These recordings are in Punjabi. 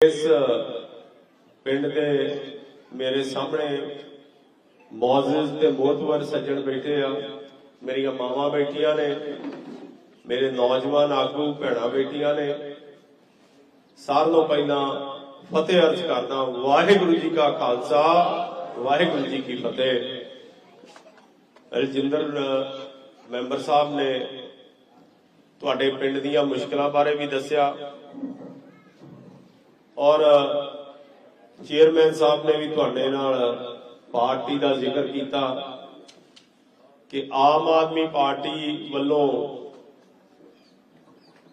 ਇਸ ਪਿੰਡ ਦੇ ਮੇਰੇ ਸਾਹਮਣੇ ਮੌਜੂਦ ਤੇ ਮੋਤਵਰ ਸੱਜਣ ਬੈਠੇ ਆ। ਮੇਰੀਆਂ ਮਾਵਾਂ ਬੈਠੀਆਂ ਨੇ, ਮੇਰੇ ਨੌਜਵਾਨ ਆਗੂ ਭੈਣਾਂ ਬੈਠੀਆਂ ਨੇ। ਸਾਰਿਆਂ ਤੋਂ ਪਹਿਲਾਂ ਫਤਿਹ ਅਰਜ਼ ਕਰਦਾ ਵਾਹਿਗੁਰੂ ਜੀ ਕਾ ਖਾਲਸਾ, ਵਾਹਿਗੁਰੂ ਜੀ ਕੀ ਫਤਿਹ। ਰਜਿੰਦਰ ਮੈਂਬਰ ਸਾਹਿਬ ਨੇ ਤੁਹਾਡੇ ਪਿੰਡ ਦੀਆਂ ਮੁਸ਼ਕਲਾਂ ਬਾਰੇ ਵੀ ਦੱਸਿਆ। ਔਰ ਚੇਅਰਮੈਨ ਸਾਹਿਬ ਨੇ ਵੀ ਤੁਹਾਡੇ ਨਾਲ ਪਾਰਟੀ ਦਾ ਜ਼ਿਕਰ ਕੀਤਾ ਕਿ ਆਮ ਆਦਮੀ ਪਾਰਟੀ ਵੱਲੋਂ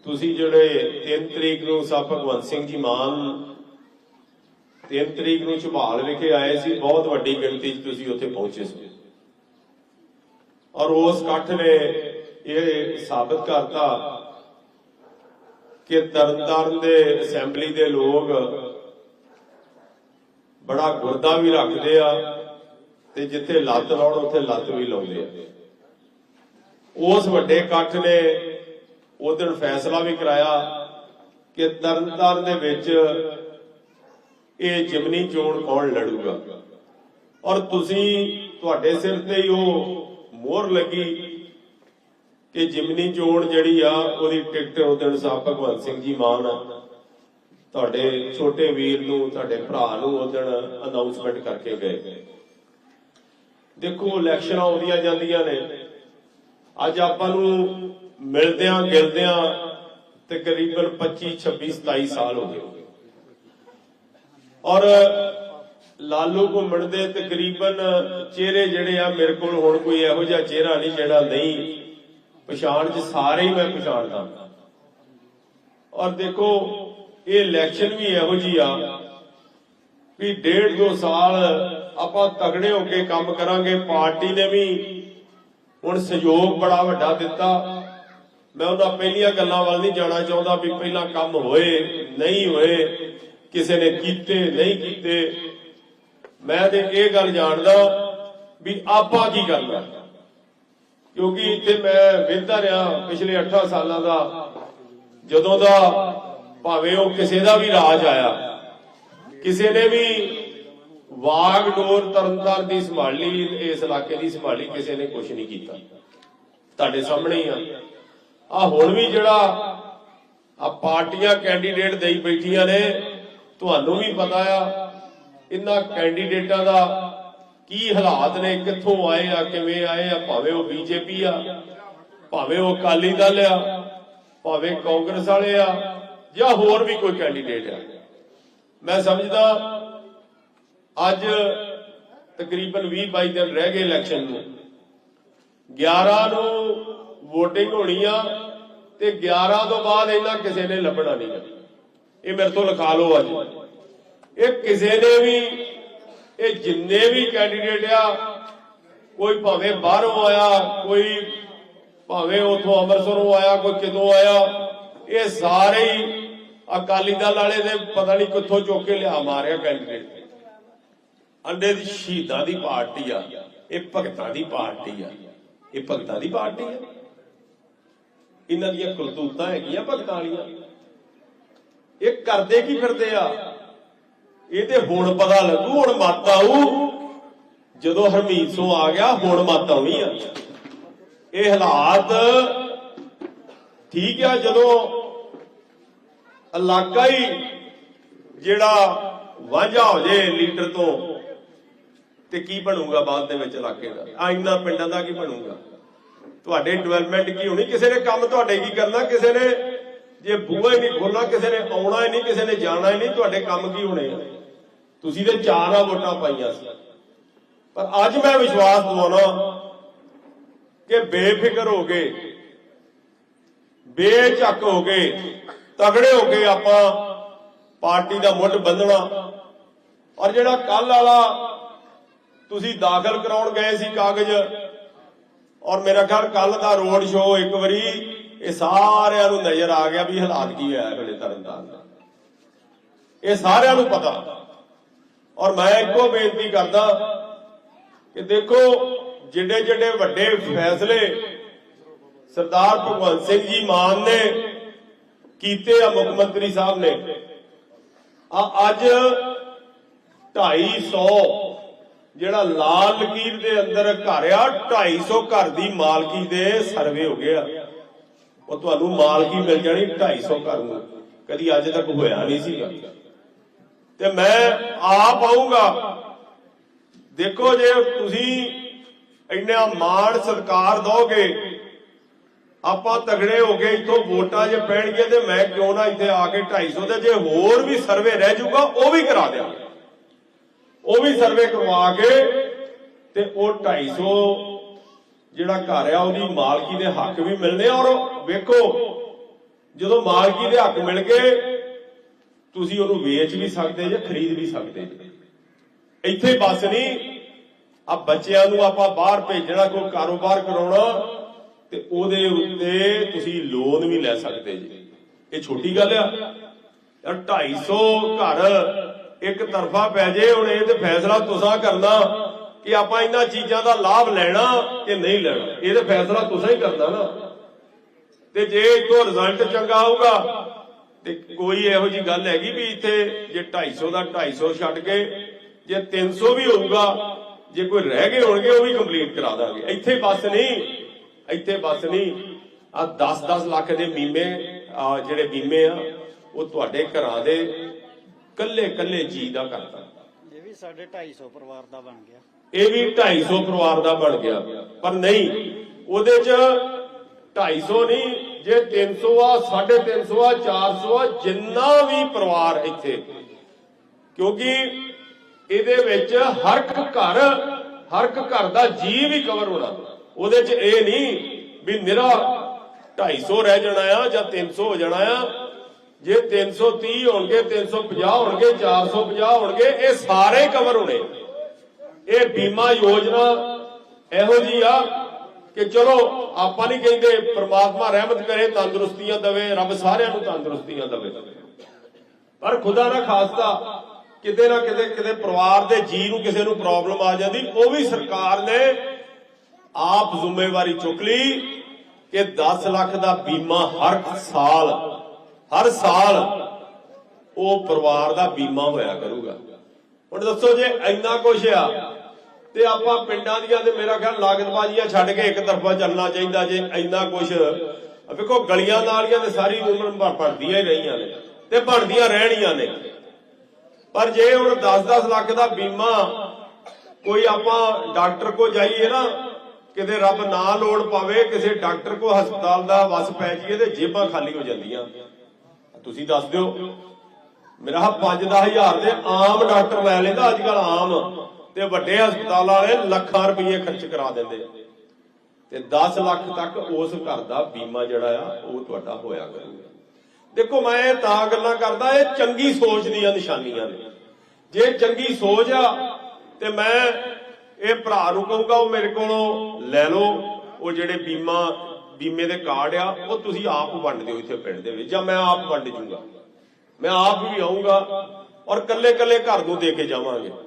ਤੁਸੀਂ ਜਿਹੜੇ 3 ਤਰੀਕ ਨੂੰ ਸਾਹਿਬ ਭਗਵੰਤ ਸਿੰਘ ਜੀ ਮਾਨ 3 ਤਰੀਕ ਨੂੰ ਝਬਾਲ ਵਿਖੇ ਆਏ ਸੀ, ਬਹੁਤ ਵੱਡੀ ਗਿਣਤੀ 'ਚ ਤੁਸੀਂ ਉੱਥੇ ਪਹੁੰਚੇ ਸੀ। ਔਰ ਉਸ ਇਕੱਠ ਨੇ ਇਹ ਸਾਬਤ ਕਰਤਾ ਕਿ ਤਰਨਤਾਰਨ ਦੇ ਅਸੈਂਬਲੀ ਦੇ ਲੋਕ ਬੜਾ ਗੁਰਦਾ ਵੀ ਰੱਖਦੇ ਆ ਤੇ ਜਿੱਥੇ ਲੱਤ ਲਾਉਣ, ਉੱਥੇ ਲੱਤ ਵੀ ਲਾਉਂਦੇ ਆ। ਉਸ ਵੱਡੇ ਇਕੱਠ ਨੇ ਉਹ ਦਿਨ ਫੈਸਲਾ ਵੀ ਕਰਾਇਆ ਕਿ ਤਰਨਤਾਰਨ ਦੇ ਵਿੱਚ ਇਹ ਜਿਮਨੀ ਚੋਣ ਕੌਣ ਲੜੂਗਾ। ਔਰ ਤੁਸੀਂ, ਤੁਹਾਡੇ ਸਿਰ ਤੇ ਹੀ ਉਹ ਮੋਹਰ ਲੱਗੀ ਇਹ ਜਿਮਨੀ ਚੋਣ ਜਿਹੜੀ ਆ, ਉਹਦੀ ਟਿਕਟ ਉਦੋਂ ਸਾਹਿਬ ਭਗਵੰਤ ਸਿੰਘ ਜੀ ਮਾਨ ਤੁਹਾਡੇ ਛੋਟੇ ਵੀਰ ਨੂੰ, ਤੁਹਾਡੇ ਭਰਾ ਨੂੰ ਉਦੋਂ ਅਨਾਉਂਸਮੈਂਟ ਕਰਕੇ ਗਏ। ਦੇਖੋ ਇਲੈਕਸ਼ਨਾਂ ਆਉਂਦੀਆਂ ਜਾਂਦੀਆਂ ਨੇ। ਅੱਜ ਆਪਾਂ ਨੂੰ ਮਿਲਦਿਆਂ, ਗਿਲਦਿਆਂ ਤਕਰੀਬਨ 25 26 27 ਸਾਲ ਹੋ ਗਏ। ਔਰ ਲਾਲੂ ਘੁੰਮਣ ਦੇ ਤਕਰੀਬਨ ਚਿਹਰੇ ਜਿਹੜੇ ਆ, ਮੇਰੇ ਕੋਲ ਹੁਣ ਕੋਈ ਇਹੋ ਜਿਹਾ ਚਿਹਰਾ ਨਹੀਂ, ਜਿਹੜਾ ਨਹੀਂ ਪਛਾਣ ਚ ਸਾਰੇ ਹੀ ਮੈਂ ਪਛਾਣਦਾ। ਔਰ ਦੇਖੋ, ਇਹ ਇਲੈਕਸ਼ਨ ਵੀ ਇਹੋ ਜੀ ਆ ਵੀ ਡੇਢ ਦੋ ਸਾਲ ਆਪਾਂ ਤਗੜੇ ਹੋ ਕੇ ਕੰਮ ਕਰਾਂਗੇ, ਪਾਰਟੀ ਨੇ ਵੀ ਹੁਣ ਸਹਿਯੋਗ ਬੜਾ ਵੱਡਾ ਦਿੱਤਾ। ਮੈਂ ਉਹਨਾਂ ਪਹਿਲੀਆਂ ਗੱਲਾਂ ਵੱਲ ਨਹੀਂ ਜਾਣਾ ਚਾਹੁੰਦਾ ਵੀ ਪਹਿਲਾਂ ਕੰਮ ਹੋਏ, ਨਹੀਂ ਹੋਏ, ਕਿਸੇ ਨੇ ਕੀਤੇ, ਨਹੀਂ ਕੀਤੇ। ਮੈਂ ਤੇ ਇਹ ਗੱਲ ਜਾਣਦਾ ਵੀ ਆਪਾਂ ਕੀ ਕਰਨਾ? ਕਿਉਂਕਿ ਇੱਥੇ ਮੈਂ ਵੇਖਦਾ ਰਿਹਾ ਪਿਛਲੇ 8 ਸਾਲਾਂ ਦਾ, ਜਦੋਂ ਦਾ ਭਾਵੇਂ ਉਹ ਕਿਸੇ ਦਾ ਵੀ ਰਾਜ ਆਇਆ, ਕਿਸੇ ਨੇ ਵੀ ਵਾਗ ਡੋਰ ਤਰਨਤਾਰ ਦੀ ਸੰਭਾਲੀ, ਇਸ ਇਲਾਕੇ ਦੀ ਸੰਭਾਲੀ, ਕਿਸੇ ਨੇ ਕੁਝ ਨਹੀਂ ਕੀਤਾ। ਤੁਹਾਡੇ ਸਾਹਮਣੇ ਹੀ ਆ। ਆ ਹੁਣ ਵੀ ਜਿਹੜਾ ਆ ਪਾਰਟੀਆਂ ਕੈਂਡੀਡੇਟ ਦੇਈ ਬੈਠੀਆਂ ਨੇ, ਤੁਹਾਨੂੰ ਵੀ ਪਤਾ ਆ, ਇਹਨਾਂ ਕੈਂਡੀਡੇਟਾਂ ਦਾ ਕੀ ਹਾਲਾਤ ਨੇ? ਕਿੱਥੋਂ ਆਏ ਆ? ਕਿਵੇਂ ਆਏ ਆ? ਭਾਵੇਂ ਉਹ ਬੀਜੇਪੀ ਆ, ਭਾਵੇਂ ਉਹ ਅਕਾਲੀ ਦਲ ਆ, ਭਾਵੇਂ ਕਾਂਗਰਸ ਵਾਲੇ ਆ, ਜਾਂ ਹੋਰ ਵੀ ਕੋਈ ਕੈਂਡੀਡੇਟ ਆ। ਮੈਂ ਸਮਝਦਾ, ਅੱਜ ਤਕਰੀਬਨ 20 22 ਦਿਨ ਰਹਿ ਗਏ ਇਲੈਕਸ਼ਨ ਨੂੰ। 11 ਨੂੰ VOTING ਹੋਣੀ ਆ ਤੇ 11 ਤੋਂ ਬਾਅਦ ਇਹਨਾਂ ਕਿਸੇ ਨੇ ਲੱਭਣਾ ਨਹੀਂ। ਇਹ ਮੇਰੇ ਤੋਂ ਲਿਖਾ ਲਓ ਅੱਜ। ਇਹ ਕਿਸੇ ਨੇ ਵੀ ਇਹ ਜਿੰਨੇ ਵੀ ਕੈਂਡੀਡੇਟ ਆ, ਕੋਈ ਭਾਵੇਂ ਬਾਹਰੋਂ ਆਇਆ, ਕੋਈ ਭਾਵੇਂ ਉਥੋਂ ਅੰਮ੍ਰਿਤਸਰੋਂ ਆਇਆ, ਕੋਈ ਕਿਤੋਂ ਆਇਆ, ਇਹ ਸਾਰੇ ਹੀ ਅਕਾਲੀ ਦਲ ਵਾਲੇ ਨੇ ਪਤਾ ਨਹੀਂ ਕਿੱਥੋਂ ਚੁੱਕ ਕੇ ਲਿਆ ਮਾਰਿਆ ਕੈਂਡੀਡੇਟ ਅੰਡੇ ਦੀ ਸ਼ਹੀਦਾਂ ਦੀ ਪਾਰਟੀ ਆ, ਇਹ ਭਗਤਾਂ ਦੀ ਪਾਰਟੀ ਆ, ਇਹ ਭਗਤਾਂ ਦੀ ਪਾਰਟੀ ਆ। ਇਹਨਾਂ ਦੀਆਂ ਕਰਤੂਤਾਂ ਹੈਗੀਆਂ ਭਗਤਾਂ ਵਾਲੀਆਂ। ਇਹ ਕਰਦੇ ਕੀ ਫਿਰਦੇ ਆ? ਇਹ ਤੇ ਹੁਣ ਪਤਾ ਲੱਗੂ, ਹੁਣ ਮੱਤ ਆਊ। ਜਦੋਂ ਹਰਮੀਤ ਸੋ ਆ ਗਿਆ, ਹੁਣ ਮੱਤ ਆਉਣੀ ਆ। ਇਹ ਹਾਲਾਤ ਠੀਕ ਆ, ਜਦੋਂ ਇਲਾਕਾ ਹੀ ਜਿਹੜਾ ਵਾਂਝਾ ਹੋ ਜੇ ਲੀਡਰ ਤੋਂ, ਤੇ ਕੀ ਬਣੂਗਾ ਬਾਅਦ ਦੇ ਵਿੱਚ ਇਲਾਕੇ ਦਾ? ਆ ਇੰਨਾ ਪਿੰਡਾਂ ਦਾ ਕੀ ਬਣੂਗਾ? ਤੁਹਾਡੇ ਡਿਵੈਲਪਮੈਂਟ ਕੀ ਹੋਣੀ? ਕਿਸੇ ਨੇ ਕੰਮ ਤੁਹਾਡੇ ਕੀ ਕਰਨਾ? ਕਿਸੇ ਨੇ ਜੇ ਬੂਹਾ ਹੀ ਨਹੀਂ ਖੋਲਣਾ ਕਿਸੇ ਨੇ ਆਉਣਾ ਹੀ ਨਹੀਂ, ਕਿਸੇ ਨੇ ਜਾਣਾ ਹੀ ਨਹੀਂ, ਤੁਹਾਡੇ ਕੰਮ ਕੀ ਹੋਣੇ? ਆ ਤੁਸੀਂ ਤੇ ਚਾਰ ਆ ਵੋਟਾਂ ਪਾਈਆਂ ਸੀ। ਪਰ ਅੱਜ ਮੈਂ ਵਿਸ਼ਵਾਸ ਦਿਵਾਉਣਾ ਕਿ ਬੇਫਿਕਰ ਹੋ ਗਏ ਬੇਝੱਕ ਹੋ ਗਏ ਤਗੜੇ ਹੋ ਕੇ ਆਪਾਂ ਪਾਰਟੀ ਦਾ ਮੁੱਢ ਬੰਨਣਾ। ਔਰ ਜਿਹੜਾ ਕੱਲ ਵਾਲਾ ਤੁਸੀਂ ਦਾਖਲ ਕਰਾਉਣ ਗਏ ਸੀ ਕਾਗਜ਼, ਔਰ ਮੇਰਾ ਖਿਆਲ ਕੱਲ ਦਾ ਰੋਡ ਸ਼ੋਅ ਇੱਕ ਵਾਰੀ ਇਹ ਸਾਰਿਆਂ ਨੂੰ ਨਜ਼ਰ ਆ ਗਿਆ ਵੀ ਹਾਲਾਤ ਕੀ ਹੋਇਆ ਬਲੇ ਤਰਨਤਾਰਨ ਦਾ। ਇਹ ਸਾਰਿਆਂ ਨੂੰ ਪਤਾ। ਔਰ ਮੈਂ ਇੱਕੋ ਬੇਨਤੀ ਕਰਦਾ ਕਿ ਦੇਖੋ ਜਿਹੜੇ ਜਿਹੜੇ ਵੱਡੇ ਫੈਸਲੇ ਸਰਦਾਰ ਭਗਵੰਤ ਸਿੰਘ ਜੀ ਮਾਨ ਨੇ ਕੀਤੇ ਆ, ਮੁੱਖ ਮੰਤਰੀ ਸਾਹਿਬ ਨੇ, ਆ ਅੱਜ 250 ਜਿਹੜਾ ਲਾਲ ਲਕੀਰ ਦੇ ਅੰਦਰ ਘਰ ਆ 250 ਘਰ ਦੀ ਮਾਲਕੀ ਦੇ ਸਰਵੇ ਹੋ ਗਏ ਆ। ਉਹ ਤੁਹਾਨੂੰ ਮਾਲਕੀ ਮਿਲ ਜਾਣੀ 250 ਘਰ ਨੂੰ। ਕਦੀ ਅੱਜ ਤੱਕ ਹੋਇਆ ਨਹੀਂ ਸੀਗਾ। ਤੇ ਮੈਂ ਆਪ ਆਉਂਗਾ ਦੇਖੋ ਜੇ ਤੁਸੀਂ ਇੰਨਾ ਮਾਣ ਸਤਕਾਰ ਦੋਗੇ, ਆਪਾਂ ਤਗੜੇ ਹੋ ਕੇ ਇੱਥੋਂ ਵੋਟਾਂ ਜੇ ਪੈਣਗੇ ਤੇ ਮੈਂ ਕਿਉਂ ਨਾ ਇੱਥੇ ਆ ਕੇ 250 ਤੇ ਜੇ ਹੋਰ ਵੀ ਸਰਵੇ ਰਹਿ ਜਾਊਗਾ, ਉਹ ਵੀ ਕਰਾ ਦਿਆਂਗੇ। ਉਹ ਵੀ ਸਰਵੇ ਕਰਵਾ ਕੇ ਤੇ ਉਹ 250 ਜਿਹੜਾ ਘਰ ਆ, ਉਹਦੀ ਮਾਲਕੀ ਦੇ ਹੱਕ ਵੀ ਮਿਲਨੇ ਔਰ ਵੇਖੋ, ਜਦੋਂ ਮਾਲਕੀ ਦੇ ਹੱਕ ਮਿਲ ਗਏ ਤੁਸੀਂ ਉਹਨੂੰ ਵੇਚ ਵੀ ਸਕਦੇ ਜੇ ਖਰੀਦ ਵੀ ਸਕਦੇ। ਜੇ ਇੱਥੇ ਹੀ ਬਸ ਨਹੀਂ ਆ ਬੱਚਿਆਂ ਨੂੰ ਆਪਾਂ ਬਾਹਰ ਭੇਜਣਾ, ਕੋਈ ਕਾਰੋਬਾਰ ਕਰਾਉਣਾ, ਤੇ ਉਹਦੇ ਉੱਤੇ ਤੁਸੀਂ ਲੋਨ ਵੀ ਲੈ ਸਕਦੇ ਜੀ। ਇਹ ਛੋਟੀ ਗੱਲ ਆ। ਯਾਰ 250 ਘਰ ਇੱਕ ਤਰਫਾ ਪੈ ਜੇ, ਹੁਣ ਇਹ ਤੇ ਫੈਸਲਾ ਤੁਸੀਂ ਕਰਨਾ ਕਿ ਆਪਾਂ ਇਹਨਾਂ ਚੀਜ਼ਾਂ ਦਾ ਲਾਭ ਲੈਣਾ ਕਿ ਨਹੀਂ ਲੈਣਾ। ਇਹ ਤੇ ਫੈਸਲਾ ਤੁਸੀਂ ਹੀ ਕਰਨਾ ਨਾ। ਤੇ ਜੇ ਇਥੋਂ ਰਿਜ਼ਲਟ ਚੰਗਾ ਆਊਗਾ ਤੇ ਕੋਈ ਇਹੋ ਜੀ ਗੱਲ ਹੈਗੀ ਵੀ ਇੱਥੇ ਜੇ 250 ਦਾ 250 ਛੱਡ ਕੇ ਜੇ 300 ਵੀ ਹੋਊਗਾ ਜੇ ਕੋਈ ਰਹਿ ਗਏ ਹੋਣਗੇ ਉਹ ਵੀ ਕੰਪਲੀਟ ਕਰਾ ਦਾਂਗੇ। ਇੱਥੇ ਬਸ ਨਹੀਂ ਇੱਥੇ ਬਸ ਨਹੀਂ। ਆ 10-10 ਲੱਖ ਦੇ ਬੀਮੇ ਆ ਜਿਹੜੇ ਬੀਮੇ ਆ ਉਹ ਤੁਹਾਡੇ ਘਰਾਂ ਦੇ ਕੱਲੇ ਕੱਲੇ ਜੀ ਦਾ ਕਰਦਾ ਇਹ ਵੀ ਸਾਡੇ 250 ਪਰਿਵਾਰ ਦਾ ਬਣ ਗਿਆ। ਇਹ ਵੀ 250 ਪਰਿਵਾਰ ਦਾ ਬਣ ਗਿਆ। ਪਰ ਨਹੀਂ ਉਹਦੇ ਚ 250 ਨਹੀਂ ਜੇ 300 ਆ 350 ਆ 400 ਆ, ਜਿੰਨਾ ਵੀ ਪਰਿਵਾਰ ਇੱਥੇ। ਕਿਉਂਕਿ ਇਹਦੇ ਵਿੱਚ ਹਰ ਇੱਕ ਘਰ, ਹਰ ਇੱਕ ਘਰ ਦਾ ਜੀ ਵੀ ਕਵਰ ਹੋਣਾ। ਉਹਦੇ ਚ ਇਹ ਨਹੀਂ ਵੀ ਨਿਰਾ 250 ਰਹਿ ਜਾਣਾ ਆ ਜਾਂ 300 ਹੋ ਜਾਣਾ ਆ। ਜੇ 330 ਹੋਣਗੇ 350 ਹੋਣਗੇ 450 ਹੋਣਗੇ, ਇਹ ਸਾਰੇ ਕਵਰ ਹੋਣੇ। ਇਹ ਬੀਮਾ ਯੋਜਨਾ ਇਹੋ ਜੀ ਆ ਕਿ ਚਲੋ, ਆਪਾਂ ਨਹੀਂ ਕਹਿੰਦੇ ਪ੍ਰਮਾਤਮਾ ਰਹਿਮਤ ਕਰੇ, ਤੰਦਰੁਸਤੀਆਂ ਦੇਵੇ, ਰੱਬ ਸਾਰਿਆਂ ਨੂੰ ਤੰਦਰੁਸਤੀਆਂ ਦੇਵੇ। ਪਰ ਖੁਦਾ ਨਾ ਖਾਸਤਾ ਕਿਤੇ ਨਾ ਕਿਤੇ ਕਿਤੇ ਪਰਿਵਾਰ ਦੇ ਜੀ ਨੂੰ ਕਿਸੇ ਨੂੰ ਪ੍ਰੋਬਲਮ ਆ ਜਾਂਦੀ। ਉਹ ਵੀ ਸਰਕਾਰ ਨੇ ਆਪ ਜ਼ਿੰਮੇਵਾਰੀ ਚੁੱਕ ਲਈ ਕਿ 10 ਲੱਖ ਦਾ ਬੀਮਾ ਹਰ ਸਾਲ ਹਰ ਸਾਲ ਉਹ ਪਰਿਵਾਰ ਦਾ ਬੀਮਾ ਹੋਇਆ ਕਰੂਗਾ। ਹੁਣ ਦੱਸੋ ਜੇ ਇੰਨਾ ਕੁਛ ਆ ਤੇ ਆਪਾਂ ਪਿੰਡਾਂ ਦੀਆਂ ਤੇ ਮੇਰਾ ਖਿਆਲ ਲਾਗਤਬਾਜ਼ੀਆਂ ਛੱਡ ਕੇ ਇੱਕ ਤਰਫਾ ਚੱਲਣਾ ਚਾਹੀਦਾ ਜੇ ਇੰਨਾ ਕੁਛ। ਆ ਵੇਖੋ, ਗਲੀਆਂ ਨਾਲੀਆਂ ਤੇ ਸਾਰੀ ਉਮਰ ਬ- ਹੀ ਰਹੀਆਂ ਨੇ ਤੇ ਬਣਦੀਆਂ ਰਹਿਣੀਆਂ ਨੇ। ਪਰ ਜੇ ਹੁਣ 10-10 ਲੱਖ ਦਾ ਬੀਮਾ ਕੋਈ ਆਪਾਂ ਡਾਕਟਰ ਕੋ ਜਾਈਏ ਨਾ, ਕਿਤੇ ਰੱਬ ਨਾ ਲੋੜ ਪਾਵੇ, ਕਿਸੇ ਡਾਕਟਰ ਕੋ ਹਸਪਤਾਲ ਦਾ ਵਸ ਪੈ ਜਾਈਏ ਤੇ ਜੇਬਾਂ ਖਾਲੀ ਹੋ ਜਾਂਦੀਆਂ। ਤੁਸੀਂ ਦੱਸ ਦਿਓ, ਮੇਰਾ 5-10000 ਦੇ ਆਮ ਡਾਕਟਰ ਲੈ ਲੈਂਦਾ, ਅੱਜ ਕੱਲ ਆਮ। ਤੇ ਵੱਡੇ ਹਸਪਤਾਲ ਵਾਲੇ ਲੱਖਾਂ ਰੁਪਏ ਖਰਚ ਕਰਾ ਦਿੰਦੇ ਆ। ਤੇ 10 ਲੱਖ ਤੱਕ ਉਸ ਘਰ ਦਾ ਬੀਮਾ ਜਿਹੜਾ ਆ, ਉਹ ਤੁਹਾਡਾ ਹੋਇਆ ਕਰੂਗਾ। ਦੇਖੋ, ਮੈਂ ਇਹ ਤਾਂ ਗੱਲਾਂ ਕਰਦਾ, ਇਹ ਚੰਗੀ ਸੋਚ ਦੀਆਂ ਨਿਸ਼ਾਨੀਆਂ ਨੇ। ਜੇ ਚੰਗੀ ਸੋਚ ਆ, ਤੇ ਮੈਂ ਇਹ ਭਰਾ ਨੂੰ ਕਹੂੰਗਾ, ਉਹ ਮੇਰੇ ਕੋਲੋਂ ਲੈ ਲਓ, ਉਹ ਜਿਹੜੇ ਬੀਮਾ, ਬੀਮੇ ਦੇ ਕਾਰਡ ਆ, ਉਹ ਤੁਸੀਂ ਆਪ ਵੰਡ ਦਿਓ ਇੱਥੇ ਪਿੰਡ ਦੇ ਵਿੱਚ, ਜਾਂ ਮੈਂ ਆਪ ਵੰਡ ਜੂੰਗਾ। ਮੈਂ ਆਪ ਵੀ ਆਉਂਗਾ ਔਰ ਕੱਲੇ ਕੱਲੇ ਘਰ ਨੂੰ ਦੇ ਕੇ ਜਾਵਾਂਗੇ।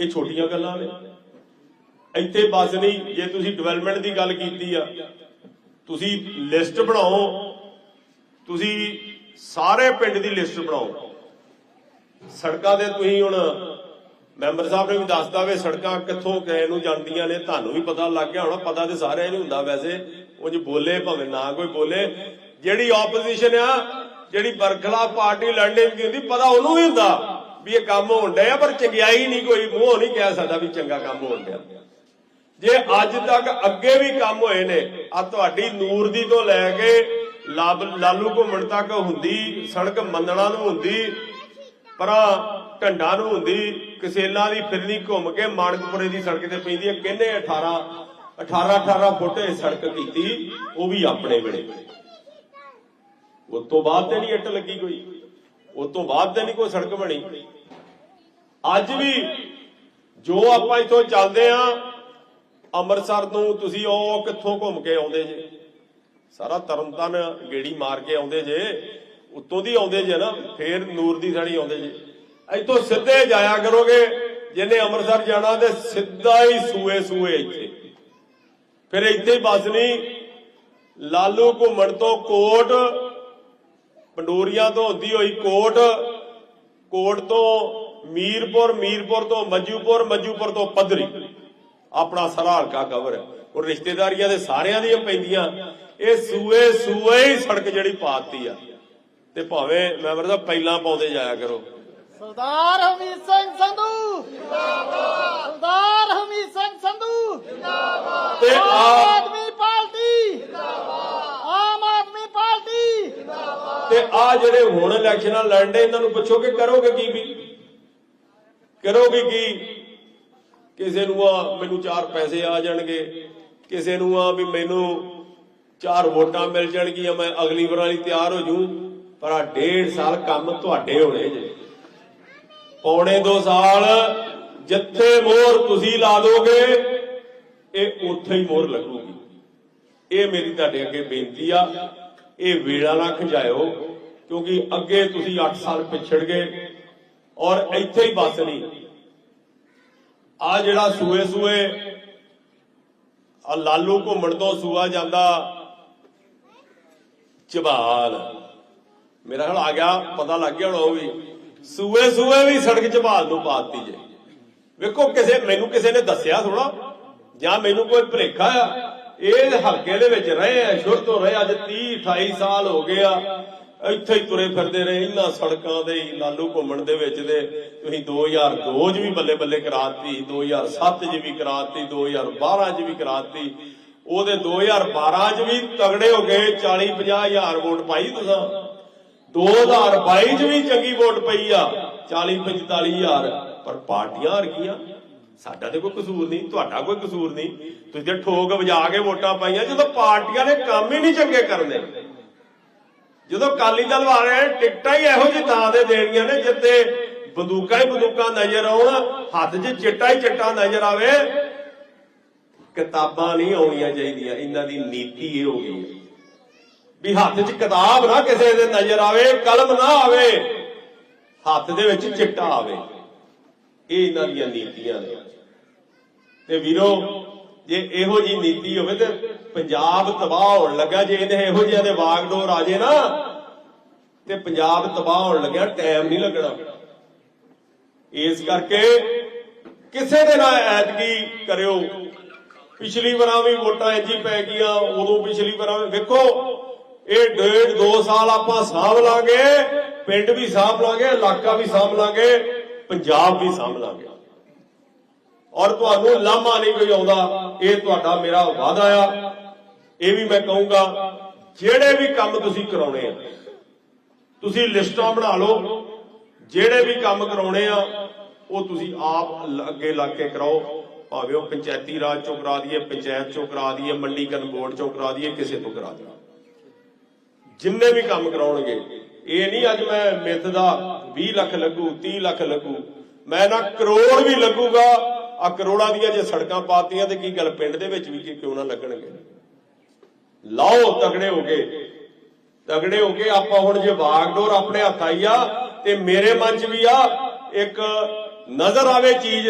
ਇਹ ਛੋਟੀਆਂ ਗੱਲਾਂ ਨੇ। ਇੱਥੇ ਬਸ ਨਹੀਂ, ਜੇ ਤੁਸੀਂ ਡਿਵੈਲਪਮੈਂਟ ਦੀ ਗੱਲ ਕੀਤੀ ਆ, ਤੁਸੀਂ ਲਿਸਟ ਬਣਾਓ, ਤੁਸੀਂ ਸਾਰੇ ਪਿੰਡ ਦੀ ਲਿਸਟ ਬਣਾਓ। ਸੜਕਾਂ ਦੇ ਤੁਸੀਂ ਹੁਣ ਮੈਂਬਰ ਸਾਹਿਬ ਨੇ ਵੀ ਦੱਸਦਾ ਵੇ ਸੜਕਾਂ ਕਿੱਥੋਂ ਗਏ ਨੂੰ ਜਾਂਦੀਆਂ ਨੇ, ਤੁਹਾਨੂੰ ਵੀ ਪਤਾ ਲੱਗ ਗਿਆ ਹੋਣਾ, ਪਤਾ ਤੇ ਸਾਰਿਆਂ ਨੂੰ ਹੁੰਦਾ ਵੈਸੇ ਉਹ ਜੇ ਬੋਲੇ ਭਾਵੇਂ ਨਾ ਕੋਈ ਬੋਲੇ। ਜਿਹੜੀ ਆਪੋਜੀਸ਼ਨ ਆ, ਜਿਹੜੀ ਬਰਖਲਾਫ ਪਾਰਟੀ ਲੜਨੇ ਦੀ ਹੁੰਦੀ, ਪਤਾ ਉਹਨੂੰ ਵੀ ਹੁੰਦਾ। ਵੀ ਇਹ ਕੰਮ ਹੋਣ ਡਿਆ, ਪਰ ਚੰਗਿਆਈ ਨਹੀਂ ਕੋਈ, ਮੂੰਹੋਂ ਨਹੀਂ ਕਹਿ ਸਕਦਾ ਵੀ ਚੰਗਾ ਕੰਮ ਹੋਣ ਡਿਆ। ਜੇ ਅੱਜ ਤੱਕ ਅੱਗੇ ਵੀ ਕੰਮ ਹੋਏ ਨੇ ਆ ਤੁਹਾਡੀ ਨੂਰ ਦੀ ਤੋਂ ਲੈ ਕੇ ਲਾਲੂ ਘੁੰਮਣ ਤੱਕ ਹੁੰਦੀ, ਸੜਕ ਮੰਨਣਾ ਨੂੰ ਹੁੰਦੀ, ਪਰਾਂ ਢੰਡਾ ਨੂੰ ਹੁੰਦੀ, ਕਸੇਲਾ ਦੀ ਫਿਰਨੀ ਘੁੰਮ ਕੇ ਮਾਨਕਪੁਰੇ ਦੀ ਸੜਕ ਤੇ ਪੈਂਦੀ ਹੈ, ਕਿੰਨੇ 18 18 18 ਫੁੱਟ ਇਹ ਸੜਕ ਕੀਤੀ, ਉਹ ਵੀ ਆਪਣੇ ਵੇਲੇ। ਉਸ ਤੋਂ ਬਾਅਦ ਤੇ ਨਹੀਂ ਇੱਟ ਲੱਗੀ ਕੋਈ। ਉਸ ਤੋਂ ਬਾਅਦ ਤੇ ਨਹੀਂ ਕੋਈ ਸੜਕ ਬਣੀ। ਅੱਜ ਵੀ ਜੋ ਆਪਾਂ ਇੱਥੋਂ ਚੱਲਦੇ ਆ, ਅੰਮ੍ਰਿਤਸਰ ਨੂੰ ਤੁਸੀਂ ਉਹ ਕਿੱਥੋਂ ਘੁੰਮ ਕੇ ਆਉਂਦੇ ਜੇ? ਸਾਰਾ ਤਰਨਤਨ ਗੇੜੀ ਮਾਰ ਕੇ ਆਉਂਦੇ ਜੇ, ਉੱਤੋਂ ਦੀ ਆਉਂਦੇ ਜੇ ਨਾ, ਫੇਰ ਨੂਰ ਦੀ ਥਾਣੀ ਆਉਂਦੇ ਜੇ। ਇੱਥੋਂ ਸਿੱਧੇ ਜਾਇਆ ਕਰੋਗੇ, ਜਿਹਨੇ ਅੰਮ੍ਰਿਤਸਰ ਜਾਣਾ ਤੇ ਸਿੱਧਾ ਹੀ ਸੂਏ ਸੂਏ ਇੱਥੇ। ਫਿਰ ਇੱਥੇ ਹੀ ਬਸ ਨਹੀਂ, ਲਾਲੂ ਘੁੰਮਣ ਤੋਂ ਕੋਟ ਪੰਡੋਰੀਆਂ ਤੋਂ ਹੁੰਦੀ ਹੋਈ ਕੋਟ ਕੋਟ ਤੋਂ ਮੀਰਪੁਰ ਮੀਰਪੁਰ ਤੋਂ ਮੱਜੂਪੁਰ ਮੱਜੂਪੁਰ ਤੋਂ ਪੱਧਰੀ। ਆਪਣਾ ਸਾਰਾ ਹਲਕਾ ਕਵਰ ਹੈ। ਉਹ ਰਿਸ਼ਤੇਦਾਰੀਆਂ ਦੇ ਸਾਰਿਆਂ ਦੀਆਂ ਪੈਂਦੀਆਂ। ਇਹ ਸੂਏ ਸੂਏ ਹੀ ਸੜਕ ਜਿਹੜੀ ਪਾਤੀ ਆ। ਤੇ ਭਾਵੇਂ ਮੈਂ ਵਰਦਾ ਪਹਿਲਾਂ ਪਾਉਂਦੇ ਜਾਇਆ ਕਰੋ। ਸਰਦਾਰ ਹਮੀਤ ਸਿੰਘ ਸੰਧੂ। ਜਿੰਦਾਬਾਦ। ਸਰਦਾਰ ਹਮੀਤ ਸਿੰਘ ਸੰਧੂ। ਤੇ ਆਮ ਆ ਆਦਮੀ ਪਾਰਟੀ ਜਿੰਦਾਬਾਦ ਆਮ ਆਦਮੀ ਪਾਰਟੀ ਤੇ ਆ ਜਿਹੜੇ ਹੁਣ ਇਲੈਕਸ਼ਨਾਂ ਲੜਦੇ ਇਹਨਾਂ ਨੂੰ ਪੁੱਛੋ ਕਿ ਕਰੋਗੇ ਕੀ ਵੀ? ਕਰੋਗੇ ਕੀ? ਕਿਸੇ ਨੂੰ ਆ, ਮੈਨੂੰ ਚਾਰ ਪੈਸੇ ਆ ਜਾਣਗੇ। ਕਿਸੇ ਨੂੰ ਆ ਵੀ ਮੈਨੂੰ ਚਾਰ ਵੋਟਾਂ ਮਿਲ ਜਾਣਗੀਆਂ, ਮੈਂ ਅਗਲੀ ਵਾਰ ਲਈ ਤਿਆਰ ਹੋ ਜੂ ਪਰ ਆ ਡੇਢ ਸਾਲ ਕੰਮ ਤੁਹਾਡੇ ਹੋਣੇ ਜੇ। ਪੌਣੇ 2 ਸਾਲ ਜਿੱਥੇ ਮੋਹਰ ਤੁਸੀਂ ਲਾ ਦੋਗੇ, ਇਹ ਉੱਥੇ ਹੀ ਮੋਹਰ ਲੱਗੂਗੀ। ਇਹ ਮੇਰੀ ਤੁਹਾਡੇ ਅੱਗੇ ਬੇਨਤੀ ਆ। ਇਹ ਵੇਲਾ ਨਾ ਖੰਜਾਇਓ, ਕਿਉਂਕਿ ਅੱਗੇ ਤੁਸੀਂ 8 ਸਾਲ ਪਿਛੜ ਗਏ ਔਰ ਇੱਥੇ ਹੀ ਬਸ ਨਹੀਂ। ਆ ਜਿਹੜਾ ਸੂਏ ਸੂਏ ਆ ਲਾਲੂ ਘੁੰਮਣ ਤੋਂ ਸੂਆ ਜਾਂਦਾ, ਚਬਾਲ। ਮੇਰਾ ਖਿਆਲ ਆ ਗਿਆ, ਪਤਾ ਲੱਗ ਗਿਆ ਹੁਣ ਉਹ ਵੀ। ਸੂਏ ਸੂਏ ਵੀ ਸੜਕ ਚਬਾਲ ਨੂੰ ਪਾਤੀ ਜੇ। ਵੇਖੋ, ਕਿਸੇ, ਮੈਨੂੰ ਕਿਸੇ ਨੇ ਦੱਸਿਆ ਥੋੜਾ ਜਾਂ ਮੈਨੂੰ ਕੋਈ ਭਰੇਖਾ ਆ ਇਹ ਹਲਕੇ ਦੇ ਵਿੱਚ ਰਹੇ ਆ, ਸ਼ੁਰੂ ਤੋਂ ਰਹੇ ਅੱਜ 30 28 ਸਾਲ ਹੋ ਗਏ ਆ। ਇੱਥੇ ਹੀ ਤੁਰੇ ਫਿਰਦੇ ਰਹੇ, ਇਹਨਾਂ ਸੜਕਾਂ ਦੇ ਹੀ ਲਾਲੂ ਘੁੰਮਣ ਦੇ ਵਿੱਚ ਦੇ। ਤੁਸੀਂ 2002 ਚ ਵੀ ਬੱਲੇ ਬੱਲੇ ਕਰਾਤੀ 2007 ਚ ਵੀ ਕਰਾਤੀ 2012 ਚ ਵੀ ਕਰਾਤੀ। ਉਹਦੇ 2012 ਚ ਵੀ ਤਗੜੇ ਹੋ ਗਏ 40 50 ਹਜ਼ਾਰ ਵੋਟ ਪਾਈ ਤੁਸੀਂ। 2022 ਚ ਵੀ ਚੰਗੀ ਵੋਟ ਪਈ ਆ 40 45 ਹਜ਼ਾਰ। ਪਰ ਪਾਰਟੀਆਂ ਹਰ ਗਈਆਂ। ਸਾਡਾ ਤੇ ਕੋਈ ਕਸੂਰ ਨਹੀਂ, ਤੁਹਾਡਾ ਕੋਈ ਕਸੂਰ ਨਹੀਂ। ਤੁਸੀਂ ਤੇ ਠੋਕ ਵਜਾ ਕੇ ਵੋਟਾਂ ਪਾਈਆਂ, ਜਦੋਂ ਪਾਰਟੀਆਂ ਨੇ ਕੰਮ ਹੀ ਨਹੀਂ ਚੰਗੇ ਕਰਨੇ। ਜਦੋਂ ਕਾਲੀ ਦਲ ਵਾਲੇ ਟਿਕਟਾਂ ਹੀ ਇਹੋ ਜਿਹੀ ਥਾਂ ਤੇ ਦੇਣੀਆਂ ਨੇ ਜਿੱਤੇ ਬੰਦੂਕਾਂ ਹੀ ਬੰਦੂਕਾਂ ਨਜ਼ਰ ਆਉਣ, ਹੱਥ 'ਚ ਚਿੱਟਾ ਹੀ ਚਿੱਟਾ ਨਜ਼ਰ ਆਵੇ। ਕਿਤਾਬਾਂ ਨਹੀਂ ਆਉਣੀਆਂ ਚਾਹੀਦੀਆਂ, ਇਹਨਾਂ ਦੀ ਨੀਤੀ ਇਹ ਹੋ ਗਈ ਵੀ ਹੱਥ 'ਚ ਕਿਤਾਬ ਨਾ ਕਿਸੇ ਦੇ ਨਜ਼ਰ ਆਵੇ, ਕਲਮ ਨਾ ਆਵੇ, ਹੱਥ ਦੇ ਵਿੱਚ ਚਿੱਟਾ ਆਵੇ। ਇਹ ਇਹਨਾਂ ਦੀਆਂ ਨੀਤੀਆਂ ਨੇ। ਤੇ ਵੀਰੋ, ਜੇ ਇਹੋ ਜੀ ਨੀਤੀ ਹੋਵੇ ਤੇ ਪੰਜਾਬ ਤਬਾਹ ਹੋਣ ਲੱਗਾ ਜੇ ਇਹਦੇ ਇਹੋ ਜਿਹਾ ਦੇ ਵਾਗਡੋਰ ਆ ਜੇ ਨਾ, ਤੇ ਪੰਜਾਬ ਤਬਾਹ ਹੋਣ ਲੱਗਿਆ, ਟਾਈਮ ਨਹੀਂ ਲੱਗਣਾ। ਇਸ ਕਰਕੇ ਕਿਸੇ ਦੇ ਨਾਲ ਐਤਕੀ ਕਰਿਓ। ਪਿਛਲੀ ਵਾਰਾਂ ਵੀ ਵੋਟਾਂ ਇੰਜੀ ਪੈ ਗਈਆਂ, ਉਦੋਂ ਪਿਛਲੀ ਵਾਰਾਂ ਵੀ ਵੇਖੋ, ਇਹ ਡੇਢ ਦੋ ਸਾਲ ਆਪਾਂ ਸਾਂਭ ਲਾਂਗੇ, ਪਿੰਡ ਵੀ ਸਾਂਭ ਲਾਂਗੇ, ਇਲਾਕਾ ਵੀ ਸਾਂਭ ਲਾਂਗੇ। ਪੰਜਾਬ ਵੀ ਸਾਂਭ ਲਾਂਗੇ ਔਰ ਤੁਹਾਨੂੰ ਲਾਮਾ ਨਹੀਂ ਕੋਈ ਆਉਂਦਾ, ਇਹ ਤੁਹਾਡਾ ਮੇਰਾ ਵਾਅਦਾ ਆ। ਇਹ ਵੀ ਮੈਂ ਕਹੂੰਗਾ, ਜਿਹੜੇ ਵੀ ਕੰਮ ਤੁਸੀਂ ਕਰਾਉਣੇ ਆ, ਤੁਸੀਂ ਲਿਸਟਾਂ ਬਣਾ ਲਓ। ਜਿਹੜੇ ਵੀ ਕੰਮ ਕਰਾਉਣੇ ਆ, ਉਹ ਤੁਸੀਂ ਆਪ ਅੱਗੇ ਲੱਗ ਕੇ ਕਰਾਓ। ਭਾਵੇਂ ਉਹ ਪੰਚਾਇਤੀ ਰਾਜ ਚੋਂ ਕਰਾ ਦਈਏ, ਪੰਚਾਇਤ ਚੋਂ ਕਰਾ ਦਈਏ, ਮੰਡੀਕਰਨ ਬੋਰਡ ਚੋਂ ਕਰਾ ਦਈਏ, ਕਿਸੇ ਤੋਂ ਕਰਾ ਦਈਏ। ਜਿੰਨੇ ਵੀ ਕੰਮ ਕਰਾਉਣਗੇ ਇਹ ਨਹੀਂ ਅੱਜ ਮੈਂ ਮਿੱਥ ਦਾ 20 ਲੱਖ ਲੱਗੂ 30 ਲੱਖ ਲੱਗੂ। ਮੈਂ ਨਾ ਕਰੋੜ ਵੀ ਲੱਗੂਗਾ। ਆ ਕਰੋੜਾਂ ਦੀਆਂ ਜੇ ਸੜਕਾਂ ਪਾਤੀਆਂ ਤੇ ਕੀ ਗੱਲ ਪਿੰਡ ਦੇ ਵਿੱਚ ਵੀ ਕਿਉਂ ਨਾ ਲੱਗਣਗੇ? ਲਾਓ, ਤਗੜੇ ਹੋ ਕੇ ਤਗੜੇ ਹੋ ਕੇ ਆਪਾਂ ਹੁਣ ਜੇ ਵਾਗਡੋਰ ਆਪਣੇ ਹੱਥ ਆਈ ਆ ਤੇ ਮੇਰੇ ਮਨ 'ਚ ਵੀ ਆ ਇੱਕ ਨਜ਼ਰ ਆਵੇ ਚੀਜ਼।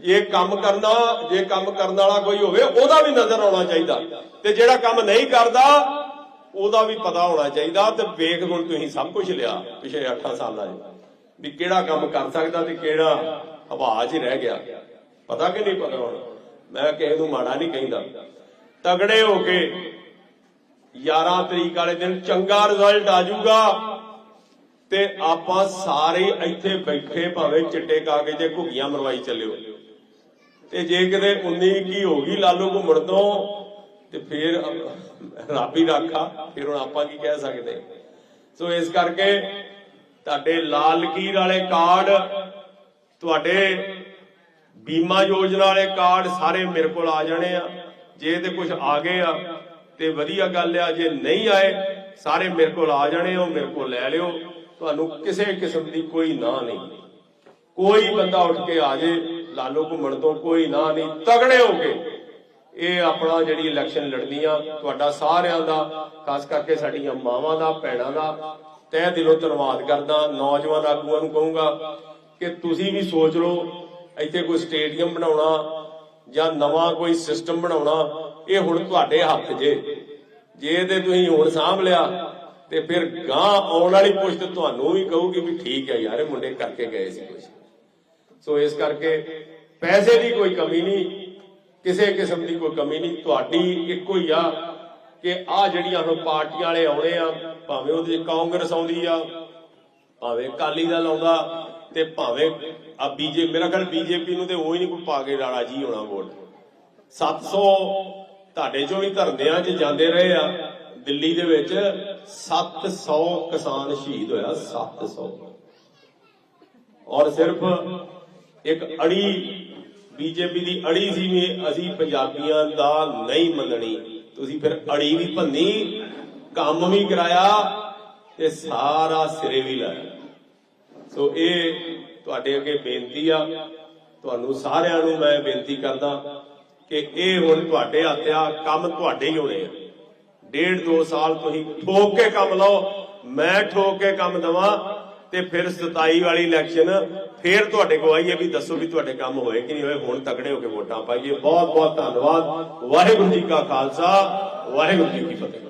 ਜੇ ਕੰਮ ਕਰਨਾ, ਜੇ ਕੰਮ ਕਰਨ ਵਾਲਾ ਕੋਈ ਹੋਵੇ, ਉਹਦਾ ਵੀ ਨਜ਼ਰ ਆਉਣਾ ਚਾਹੀਦਾ। ਤੇ ਜਿਹੜਾ ਕੰਮ ਨਹੀਂ ਕਰਦਾ ਉਹਦਾ ਵੀ ਪਤਾ ਹੋਣਾ ਚਾਹੀਦਾ ਤੇ ਵੇਖ ਹੁਣ ਤੁਸੀਂ ਸਭ ਕੁਝ ਲਿਆ ਪਿਛਲੇ 8 ਸਾਲਾਂ 'ਚ। ਵੀ ਕਿਹੜਾ ਕੰਮ ਕਰ ਸਕਦਾ ਤੇ ਕਿਹੜਾ ਹਵਾ 'ਚ ਰਹਿ ਗਿਆ। ਪਤਾ ਕਿ ਨਹੀਂ ਪਤਾ ਹੁਣ? ਮੈਂ ਕਿਸੇ ਨੂੰ ਮਾੜਾ ਨਹੀਂ ਕਹਿੰਦਾ। ਤਗੜੇ ਹੋ ਕੇ 11 ਤਰੀਕ ਵਾਲੇ ਦਿਨ ਚੰਗਾ ਰਿਜ਼ਲਟ ਆ ਜਾਊਗਾ ਤੇ ਆਪਾਂ ਸਾਰੇ ਇੱਥੇ ਬੈਠੇ ਭਾਵੇਂ ਚਿੱਟੇ ਕਾਗਜ਼ ਤੇ ਘੁੱਗੀਆਂ ਮਰਵਾਈ ਚੱਲਿਓ। ਤੇ ਜੇ ਕਿਤੇ 19 ਕੀ ਹੋ ਗਈ ਲਾਲੂ ਘੁੰਮਣ ਤੋਂ ਤੇ ਫੇਰ ਰੱਬ ਹੀ ਰਾਖਾ, ਫਿਰ ਹੁਣ ਆਪਾਂ ਕੀ ਕਹਿ ਸਕਦੇ? ਸੋ ਇਸ ਕਰਕੇ ਤੁਹਾਡੇ ਲਾਲ ਲਕੀਰ ਵਾਲੇ ਕਾਰਡ, ਤੁਹਾਡੇ ਬੀਮਾ ਯੋਜਨਾ ਵਾਲੇ ਕਾਰਡ ਸਾਰੇ ਮੇਰੇ ਕੋਲ ਆ ਜਾਣੇ ਆ। ਜੇ ਤੇ ਕੁਝ ਆ ਗਏ ਆ, ਤੇ ਵਧੀਆ ਗੱਲ ਆ, ਜੇ ਨਹੀਂ ਆਏ, ਸਾਰੇ ਮੇਰੇ ਕੋਲ ਆ ਜਾਣੇ ਹੋ ਮੇਰੇ ਕੋਲ ਲੈ ਲਿਓ। ਤੁਹਾਨੂੰ ਕਿਸੇ ਕਿਸਮ ਦੀ ਕੋਈ ਨਾ ਨਹੀਂ। ਕੋਈ ਬੰਦਾ ਉੱਠ ਕੇ ਆ ਜੇ, ਲਾਲੋ ਘੁੰਮਣ ਤੋਂ ਕੋਈ ਨਾ ਨਹੀਂ, ਤਗੜੇ ਹੋ ਕੇ। ਇਹ ਆਪਣਾ ਜਿਹੜੀ ਇਲੈਕਸ਼ਨ ਲੜਨੀ ਆ, ਤੁਹਾਡਾ ਸਾਰਿਆਂ ਦਾ, ਖਾਸ ਕਰਕੇ ਸਾਡੀਆਂ ਮਾਵਾਂ ਦਾ, ਭੈਣਾਂ ਦਾ, ਤਹਿ ਦਿਲੋਂ ਧੰਨਵਾਦ ਕਰਦਾ, ਨੌਜਵਾਨ ਆਗੂਆਂ ਨੂੰ ਕਹੂੰਗਾ ਕਿ ਤੁਸੀਂ ਵੀ ਸੋਚ ਲਓ, ਇੱਥੇ ਕੋਈ ਸਟੇਡੀਅਮ ਬਣਾਉਣਾ ਜਾਂ ਨਵਾਂ ਕੋਈ ਸਿਸਟਮ ਬਣਾਉਣਾ, ਇਹ ਹੁਣ ਤੁਹਾਡੇ ਹੱਥ ਜੇ। ਜੇ ਤੇ ਤੁਸੀਂ ਹੁਣ ਸਾਂਭ ਲਿਆ, ਤੇ ਫਿਰ ਗਾਂ ਆਉਣ ਵਾਲੀ ਪੁਸ਼ਤ ਤੁਹਾਨੂੰ ਵੀ ਕਹੂਗੀ ਵੀ ਠੀਕ ਹੈ ਯਾਰ ਇਹ ਮੁੰਡੇ ਕਰਕੇ ਗਏ ਸੀ ਕੁਝ ਸੋ ਇਸ ਕਰਕੇ ਪੈਸੇ ਦੀ ਕੋਈ ਕਮੀ ਨਹੀਂ ਕਿਸੇ ਕਿਸਮ ਦੀ ਕੋਈ ਕਮੀ ਨਹੀਂ। ਤੁਹਾਡੀ ਇੱਕੋ ਹੀ ਆ ਕਿ ਆ ਜਿਹੜੀਆਂ ਹੁਣ ਪਾਰਟੀਆਂ ਵਾਲੇ ਆਉਣੇ ਆ, ਭਾਵੇਂ ਉਹਦੇ ਕਾਂਗਰਸ ਆਉਂਦੀ ਆ, ਭਾਵੇਂ ਅਕਾਲੀ ਦਲ ਆਉਂਦਾ ਤੇ ਭਾਵੇਂ ਆ ਬੀਜੇ, ਮੇਰਾ ਖਿਆਲ ਬੀਜੇਪੀ ਨੂੰ ਤੇ ਉਹ ਹੀ ਨਹੀਂ ਕੋਈ ਪਾ ਕੇ ਰਾਣਾ ਜੀ ਹੋਣਾ ਵੋਟ। 700 ਤੁਹਾਡੇ ਚੋਂ ਵੀ ਧਰਨਿਆਂ 'ਚ ਜਾਂਦੇ ਰਹੇ ਆ, ਦਿੱਲੀ ਦੇ ਵਿੱਚ 700 ਕਿਸਾਨ ਸ਼ਹੀਦ ਹੋਇਆ 700 ਔਰ ਸਿਰਫ ਇੱਕ ਅੜੀ ਬੀਜੇਪੀ ਦੀ ਅੜੀ ਸੀ ਵੀ ਅਸੀਂ ਪੰਜਾਬੀਆਂ ਦਾ ਨਹੀਂ ਮੰਨਣੀ। ਤੁਸੀਂ ਫਿਰ ਅੜੀ ਵੀ ਭੰਨੀ, ਕੰਮ ਵੀ ਕਰਾਇਆ ਤੇ ਸਾਰਾ ਸਿਰੇ ਵੀ ਲਾਇਆ। ਸੋ ਇਹ ਤੁਹਾਡੇ ਅੱਗੇ ਬੇਨਤੀ ਆ। ਤੁਹਾਨੂੰ ਸਾਰਿਆਂ ਨੂੰ ਮੈਂ ਬੇਨਤੀ ਕਰਦਾ ਕਿ ਇਹ ਹੁਣ ਤੁਹਾਡੇ ਹੱਥ ਆ, ਕੰਮ ਤੁਹਾਡੇ ਹੀ ਹੋਣੇ ਆ। ਡੇਢ ਦੋ ਸਾਲ ਤੁਸੀਂ ਠੋਕ ਕੇ ਕੰਮ ਲਓ, ਮੈਂ ਠੋਕ ਕੇ ਕੰਮ ਦਵਾਂ ਤੇ ਫਿਰ 27 ਵਾਲੀ ਇਲੈਕਸ਼ਨ ਫਿਰ ਤੁਹਾਡੇ ਕੋਲ ਆਈਏ ਵੀ ਦੱਸੋ ਵੀ ਤੁਹਾਡੇ ਕੰਮ ਹੋਏ ਕਿ ਨਹੀਂ ਹੋਏ, ਹੁਣ ਤਕੜੇ ਹੋ ਕੇ ਵੋਟਾਂ ਪਾਈਏ। ਬਹੁਤ ਬਹੁਤ ਧੰਨਵਾਦ। ਵਾਹਿਗੁਰੂ ਜੀ ਕਾ ਖਾਲਸਾ, ਵਾਹਿਗੁਰੂ ਜੀ ਕੀ ਫਤਿਹ।